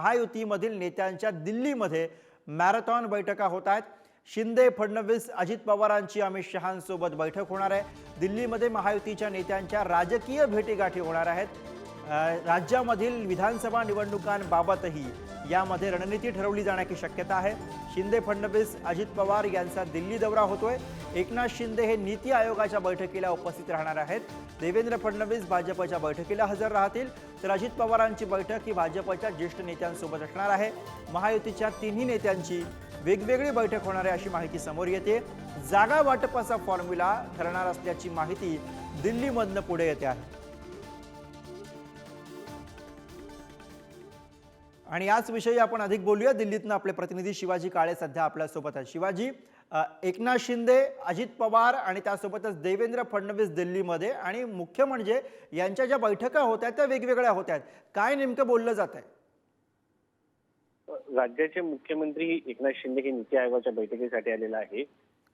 महायुतीमधील नेत्यांच्या दिल्लीमध्ये मॅरेथॉन बैठका होत आहेत. शिंदे फडणवीस अजित पवारांची अमित शहांसोबत बैठक होणार आहे. दिल्लीमध्ये महायुतीच्या नेत्यांच्या राजकीय भेटीगाठी होणार आहेत. राज्यामधील विधानसभा निवडणुकांबाबतही यामध्ये रणनीती ठरवली जाण्याची शक्यता आहे. शिंदे फडणवीस अजित पवार यांचा दिल्ली दौरा होतोय. एकनाथ शिंदे हे नीती आयोगाच्या बैठकीला उपस्थित राहणार आहेत. देवेंद्र फडणवीस भाजपच्या बैठकीला हजर राहतील. तर अजित पवारांची बैठक ही भाजपच्या ज्येष्ठ नेत्यांसोबत असणार आहे. महायुतीच्या तिन्ही नेत्यांची वेगवेगळी बैठक होणार आहे अशी माहिती समोर येते. जागा वाटपाचा फॉर्म्युला ठरणार असल्याची माहिती दिल्लीमधनं पुढे येते आहे. आणि याच विषयी आपण अधिक बोलूया. दिल्लीतनं आपले प्रतिनिधी शिवाजी काळे सध्या आपल्यासोबत आहेत. शिवाजी एकनाथ शिंदे अजित पवार आणि त्यासोबतच देवेंद्र फडणवीस दिल्लीमध्ये आणि मुख्य म्हणजे यांच्या ज्या बैठका होत्या त्या वेगवेगळ्या होत्या काय नेमकं बोललं जात आहे? राज्याचे मुख्यमंत्री एकनाथ शिंदे हे नीती आयोगाच्या बैठकीसाठी आलेला आहे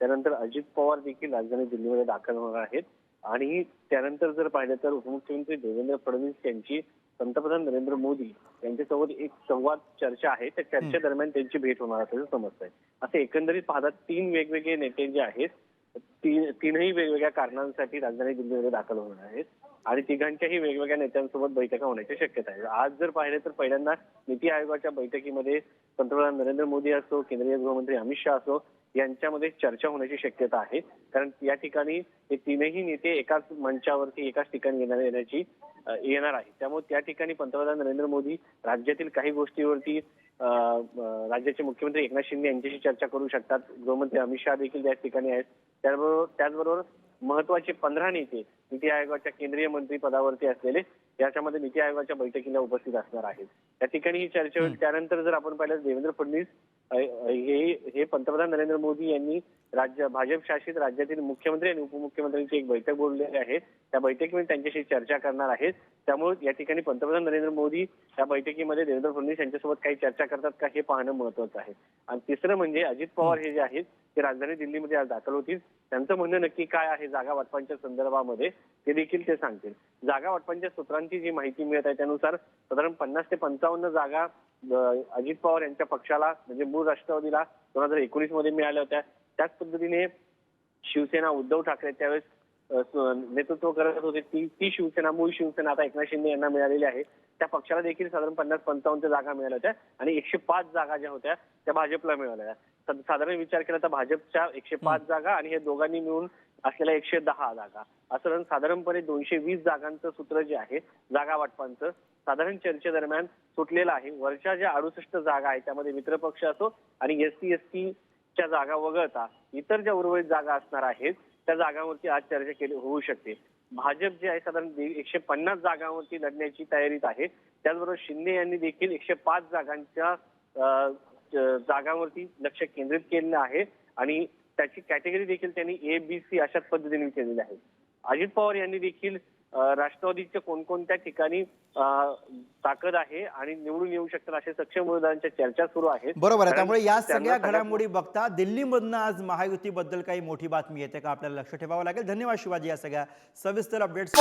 त्यानंतर अजित पवार देखील राजधानी दिल्लीमध्ये दाखल होणार आहेत. आणि त्यानंतर जर पाहिलं तर उपमुख्यमंत्री देवेंद्र फडणवीस यांची पंतप्रधान नरेंद्र मोदी यांच्यासोबत एक संवाद चर्चा आहे. त्या चर्चे दरम्यान त्यांची भेट होणार असल्याचं समजत आहे असे एकंदरीत पाहता तीन वेगवेगळे नेते जे आहेत तीन तीनही वेगवेगळ्या कारणांसाठी राजधानी दिल्लीमध्ये दाखल होणार आहेत आणि तिघांच्याही वेगवेगळ्या नेत्यांसोबत बैठका होण्याची शक्यता आहे. आज जर पाहिलं तर पहिल्यांदा नीती आयोगाच्या बैठकीमध्ये पंतप्रधान नरेंद्र मोदी असो केंद्रीय गृहमंत्री अमित शहा असो यांच्यामध्ये चर्चा होण्याची शक्यता आहे. कारण या ठिकाणी हे तीनही नेते एकाच मंचावरती एकाच ठिकाणी येणार येण्याची येणार आहे त्यामुळे त्या ठिकाणी पंतप्रधान नरेंद्र मोदी राज्यातील काही गोष्टीवरती राज्याचे मुख्यमंत्री एकनाथ शिंदे यांच्याशी चर्चा करू शकतात. गृहमंत्री अमित शहा देखील या ठिकाणी आहेत. त्याचबरोबर त्याचबरोबर महत्त्वाचे पंधरा नेते नीती आयोगाच्या केंद्रीय मंत्री पदावरती असलेले याच्यामध्ये नीती आयोगाच्या बैठकीला उपस्थित असणार आहेत. त्या ठिकाणी ही चर्चा होईल. त्यानंतर जर आपण पाहिलं देवेंद्र फडणवीस हे हे पंतप्रधान नरेंद्र मोदी यांनी राज्य भाजप शासित राज्यातील मुख्यमंत्री आणि उपमुख्यमंत्र्यांची एक बैठक बोललेली आहे. त्या बैठकीमध्ये त्यांच्याशी चर्चा करणार आहेत. त्यामुळे या ठिकाणी पंतप्रधान नरेंद्र मोदी या बैठकीमध्ये देवेंद्र फडणवीस यांच्यासोबत काही चर्चा करतात का हे पाहणं महत्वाचं आहे. आणि तिसरं म्हणजे अजित पवार हे जे आहेत ते राजधानी दिल्लीमध्ये आज दाखल होतील. त्यांचं म्हणणं नक्की काय आहे जागा वाटपांच्या संदर्भामध्ये ते देखील ते सांगतील. जागा वाटपांच्या सूत्रांची जी माहिती मिळत आहे त्यानुसार साधारण पन्नास ते पंचावन्न जागा अजित पवार यांच्या पक्षाला म्हणजे मूळ राष्ट्रवादीला दोन हजार एकोणीसमध्ये मिळाल्या होत्या. त्याच पद्धतीने शिवसेना उद्धव ठाकरे त्यावेळेस नेतृत्व करत होते. ती ती शिवसेना मूळ शिवसेना आता एकनाथ शिंदे यांना मिळालेली आहे. त्या पक्षाला देखील साधारण पन्नास पंचावन्न जागा मिळाल्या होत्या. आणि एकशे पाच जागा ज्या होत्या त्या भाजपला मिळाल्या. साधारण विचार केला तर भाजपच्या एकशे पाच जागा आणि हे दोघांनी मिळून असलेल्या एकशे दहा जागा. असं साधारणपणे दोनशे वीस जागांचं सूत्र जे आहे जागा वाटपांचं साधारण चर्चेदरम्यान सुटलेलं आहे. वरच्या ज्या अडुसष्ट जागा आहेत त्यामध्ये मित्रपक्ष असो आणि एस सी एस च्या जागा वगळता इतर ज्या उर्वरित जागा असणार आहेत त्या जागांवरती आज चर्चा केली होऊ शकते. भाजप जे आहे साधारण एकशे पन्नास जागांवरती लढण्याची तयारीत आहे. त्याचबरोबर शिंदे यांनी देखील एकशे पाच जागांच्या जागांवरती लक्ष केंद्रित केलेलं आहे. आणि त्याची कॅटेगरी देखील त्यांनी ए बी सी अशाच पद्धतीने केलेली आहे. अजित पवार यांनी देखील राष्ट्रवादीच्या कोणकोणत्या ठिकाणी ताकद आहे आणि निवडून येऊ शकतात असे सक्षम उमेदवारांच्या चर्चा सुरू आहेत. बरोबर आहे. त्यामुळे या सगळ्या घडामोडी बघता दिल्लीमधनं आज महायुतीबद्दल काही मोठी बातमी येते का आपल्याला लक्ष ठेवावं लागेल? धन्यवाद शिवाजी या सगळ्या सविस्तर अपडेट्स